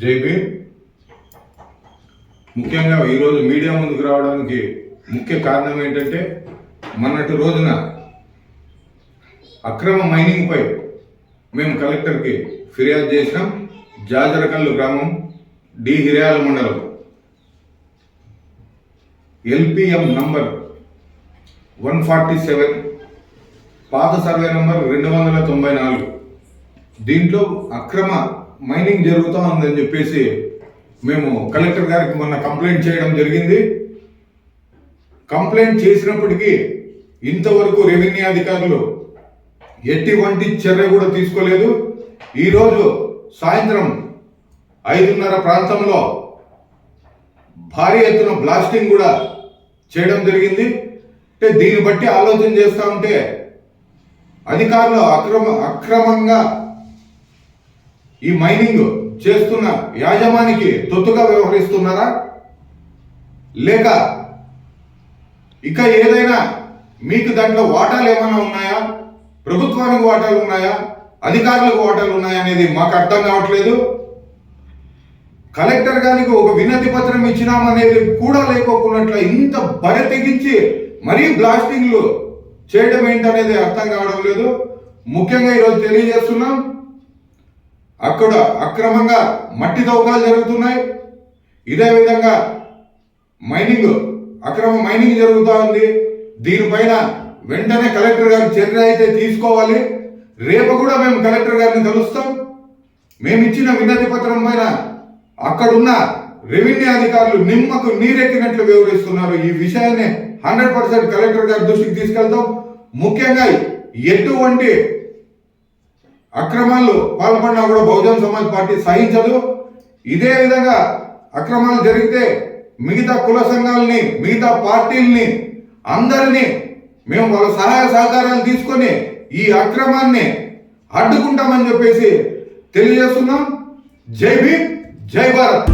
జై భీమ్ ముఖ్యంగా ఈరోజు మీడియా ముందుకు రావడానికి ముఖ్య కారణం ఏంటంటే మొన్నటి రోజున అక్రమ మైనింగ్పై మేము కలెక్టర్కి ఫిర్యాదు చేసినాం. జాజరకల్లు గ్రామం డి హిరియాల మండలం. LPM number one forty seven పాత సర్వే నంబర్ రెండు వందల తొంభై నాలుగు. దీంట్లో అక్రమ మైనింగ్ జరుగుతూ ఉందని చెప్పేసి మేము కలెక్టర్ గారికి మొన్న కంప్లైంట్ చేయడం జరిగింది. కంప్లైంట్ చేసినప్పటికీ ఇంతవరకు రెవెన్యూ అధికారులు ఎటువంటి చర్య కూడా తీసుకోలేదు. ఈరోజు సాయంత్రం ఐదున్నర ప్రాంతంలో భారీ ఎత్తున బ్లాస్టింగ్ కూడా చేయడం జరిగింది. అంటే దీన్ని బట్టి ఆలోచన చేస్తూ ఉంటే అధికారులు అక్రమ అక్రమంగా ఈ మైనింగ్ చేస్తున్న యాజమానికి తొత్తుగా వ్యవహరిస్తున్నారా? లేక ఇక ఏదైనా మీకు దాంట్లో వాటాలు ఏమైనా ఉన్నాయా? ప్రభుత్వానికి వాటాలు ఉన్నాయా? అధికారులకు వాటాలు ఉన్నాయా అనేది మాకు అర్థం కావట్లేదు. కలెక్టర్ గారికి ఒక వినతి పత్రం ఇచ్చినామనేది కూడా లేకోకున్నట్లు ఇంత బరి తెగించి మరీ బ్లాస్టింగ్లు చేయడం ఏంటనేది అర్థం కావడం లేదు. ముఖ్యంగా ఈరోజు తెలియజేస్తున్నాం అక్కడ అక్రమంగా మట్టి తవ్వకాలు జరుగుతున్నాయి. ఇదే విధంగా మైనింగ్ అక్రమ మైనింగ్ జరుగుతూ ఉంది. దీనిపైన వెంటనే కలెక్టర్ గారు చర్య అయితే తీసుకోవాలి. రేపు కూడా మేము కలెక్టర్ గారిని కలుస్తాం. మేము ఇచ్చిన వినతి పత్రం పైన అక్కడున్న రెవెన్యూ అధికారులు నిమ్మకు నీరెక్కినట్లు వివరిస్తున్నారు. ఈ విషయాన్ని హండ్రెడ్ పర్సెంట్ కలెక్టర్ గారి దృష్టికి తీసుకెళ్తాం. ముఖ్యంగా ఎటువంటి అక్రమాలు పాల్పడినా కూడా బహుజన్ సమాజ్ పార్టీ సహించదు. ఇదే విధంగా అక్రమాలు జరిగితే మిగతా కుల సంఘాలని మిగతా పార్టీల్ని అందరినీ మేము వాళ్ళ సహాయ సహకారాలు తీసుకొని ఈ అక్రమాన్ని అడ్డుకుంటామని చెప్పేసి తెలియజేస్తున్నాం. జై భీమ్ జై భారత్.